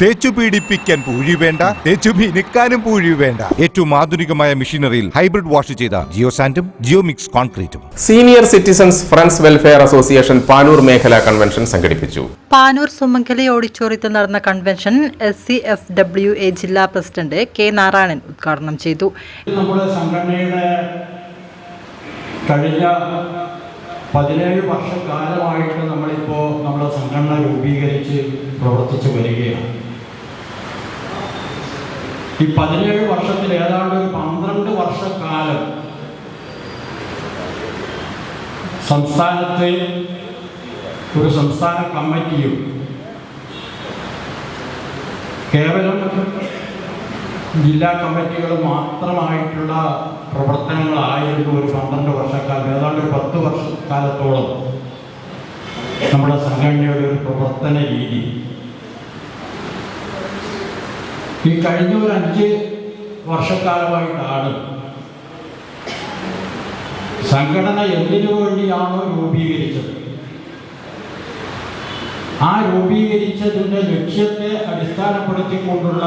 തേച്ചു പീഡിപ്പിക്കാൻ പൂഴി വേണ്ട തേച്ചു മിനുക്കാനും പൂഴി വേണ്ട. ഏറ്റവും ആധുനികമായ മെഷീനറിയിൽ ഹൈബ്രിഡ് വാഷ് ചെയ്ത ജിയോ സാൻഡും geo mix കോൺക്രീറ്റും. Senior citizens friends welfare association Panoor മേഖലാ കൺവെൻഷൻ സംഘടിപ്പിച്ചു. പാനൂർ സുമംഗലി ഓഡിറ്റോറിയത്തിൽ നടന്ന convention S C F W A ജില്ലാ പ്രസിഡന്റ് കെ നാരായണൻ ഉദ്ഘാടനം ചെയ്തു. നമ്മുടെ സംഘടനയുടെ കഴിഞ്ഞ പതിനേഴ് വർഷക്കാലമായിട്ട് നമ്മളിപ്പോൾ നമ്മുടെ സംഘടന രൂപീകരിച്ച് പ്രവർത്തിച്ചു വരികയാണ്. ഈ പതിനേഴ് വർഷത്തിൽ ഏതാണ്ട് ഒരു പന്ത്രണ്ട് വർഷക്കാലം സംസ്ഥാനത്തെ ഒരു സംസ്ഥാന കമ്മിറ്റിയും കേവലം ജില്ലാ കമ്മിറ്റികൾ മാത്രമായിട്ടുള്ള പ്രവർത്തനങ്ങളായിരുന്നു ഒരു പന്ത്രണ്ട് വർഷക്കാലം. ഏതാണ്ട് ഒരു പത്ത് വർഷക്കാലത്തോളം നമ്മുടെ സംഘടനയുടെ ഒരു പ്രവർത്തന രീതി. ഈ കഴിഞ്ഞ ഒരു അഞ്ച് വർഷക്കാലമായിട്ടാണ് സംഘടന എന്തിനു വേണ്ടിയാണോ രൂപീകരിച്ചത്? ആ രൂപീകരിച്ചതിന്റെ ലക്ഷ്യത്തെ അടിസ്ഥാനപ്പെടുത്തിക്കൊണ്ടുള്ള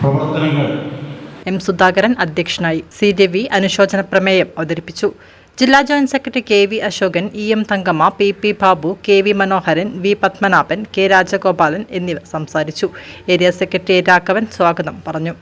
പ്രവർത്തനങ്ങൾ. എം സുധാകരൻ അധ്യക്ഷനായി സി രവി അനുശോചന പ്രമേയം അവതരിപ്പിച്ചു. ജില്ലാ joint secretary K V Ashokan E M Thankamma P P Babu K V Manoharan V Padmanabhan K Rajagopalan എന്നിവർ സംസാരിച്ചു. ഏരിയ സെക്രട്ടറി രാഘവൻ സ്വാഗതം പറഞ്ഞു.